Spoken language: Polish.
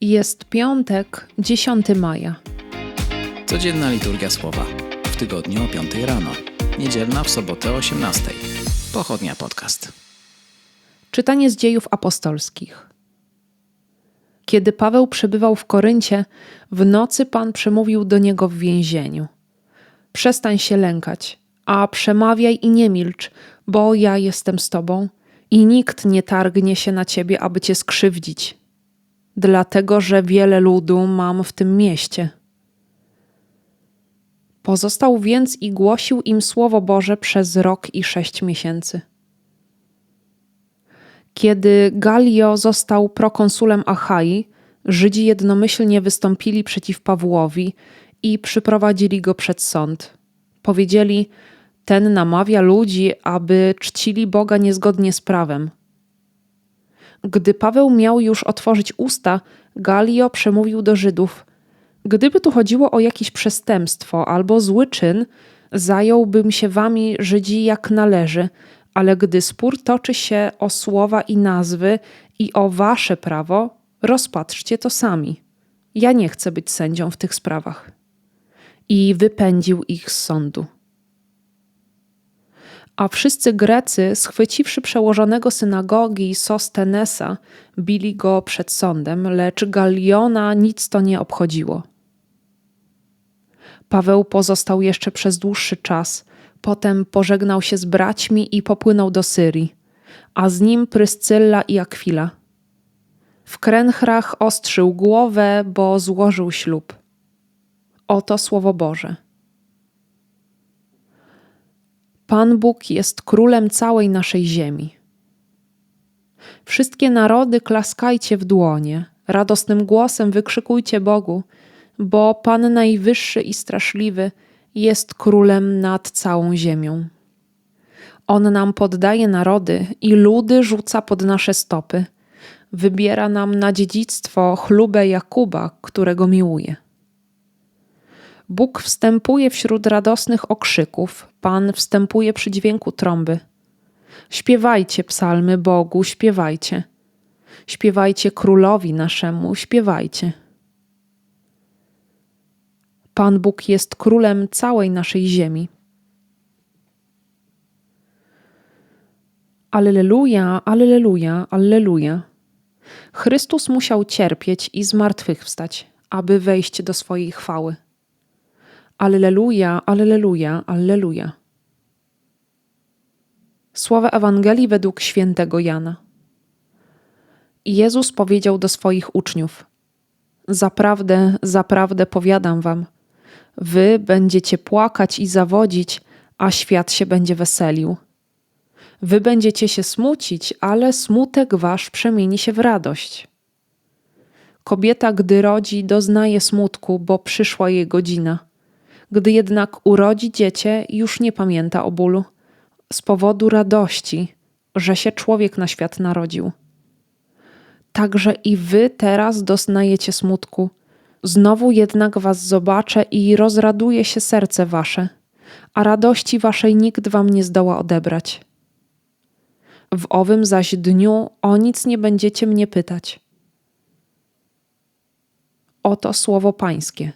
Jest piątek, 10 maja. Codzienna liturgia słowa. W tygodniu o 5 rano. Niedzielna w sobotę o 18. Pochodnia podcast. Czytanie z dziejów apostolskich. Kiedy Paweł przebywał w Koryncie, w nocy Pan przemówił do niego w więzieniu. Przestań się lękać, a przemawiaj i nie milcz, bo ja jestem z tobą i nikt nie targnie się na ciebie, aby cię skrzywdzić, dlatego że wiele ludu mam w tym mieście. Pozostał więc i głosił im Słowo Boże przez rok i sześć miesięcy. Kiedy Galio został prokonsulem Achai, Żydzi jednomyślnie wystąpili przeciw Pawłowi i przyprowadzili go przed sąd. Powiedzieli: Ten namawia ludzi, aby czcili Boga niezgodnie z prawem. Gdy Paweł miał już otworzyć usta, Galio przemówił do Żydów: Gdyby tu chodziło o jakieś przestępstwo albo zły czyn, zająłbym się wami, Żydzi, jak należy, ale gdy spór toczy się o słowa i nazwy i o wasze prawo, rozpatrzcie to sami. Ja nie chcę być sędzią w tych sprawach. I wypędził ich z sądu. A wszyscy Grecy, schwyciwszy przełożonego synagogi Sostenesa, bili go przed sądem, lecz Galiona nic to nie obchodziło. Paweł pozostał jeszcze przez dłuższy czas, potem pożegnał się z braćmi i popłynął do Syrii, a z nim Pryscylla i Akwila. W kręchrach ostrzył głowę, bo złożył ślub. Oto słowo Boże. Pan Bóg jest królem całej naszej ziemi. Wszystkie narody klaskajcie w dłonie, radosnym głosem wykrzykujcie Bogu, bo Pan Najwyższy i Straszliwy jest królem nad całą ziemią. On nam poddaje narody i ludy rzuca pod nasze stopy. Wybiera nam na dziedzictwo chlubę Jakuba, którego miłuje. Bóg wstępuje wśród radosnych okrzyków, Pan wstępuje przy dźwięku trąby. Śpiewajcie psalmy Bogu, śpiewajcie. Śpiewajcie królowi naszemu, śpiewajcie. Pan Bóg jest królem całej naszej ziemi. Alleluja, alleluja, alleluja. Chrystus musiał cierpieć i zmartwychwstać, aby wejść do swojej chwały. Alleluja, alleluja, alleluja. Słowa Ewangelii według świętego Jana. Jezus powiedział do swoich uczniów: Zaprawdę, zaprawdę powiadam wam, wy będziecie płakać i zawodzić, a świat się będzie weselił. Wy będziecie się smucić, ale smutek wasz przemieni się w radość. Kobieta, gdy rodzi, doznaje smutku, bo przyszła jej godzina. Gdy jednak urodzi dziecię, już nie pamięta o bólu, z powodu radości, że się człowiek na świat narodził. Także i wy teraz doznajecie smutku. Znowu jednak was zobaczę i rozraduje się serce wasze, a radości waszej nikt wam nie zdoła odebrać. W owym zaś dniu o nic nie będziecie mnie pytać. Oto słowo Pańskie.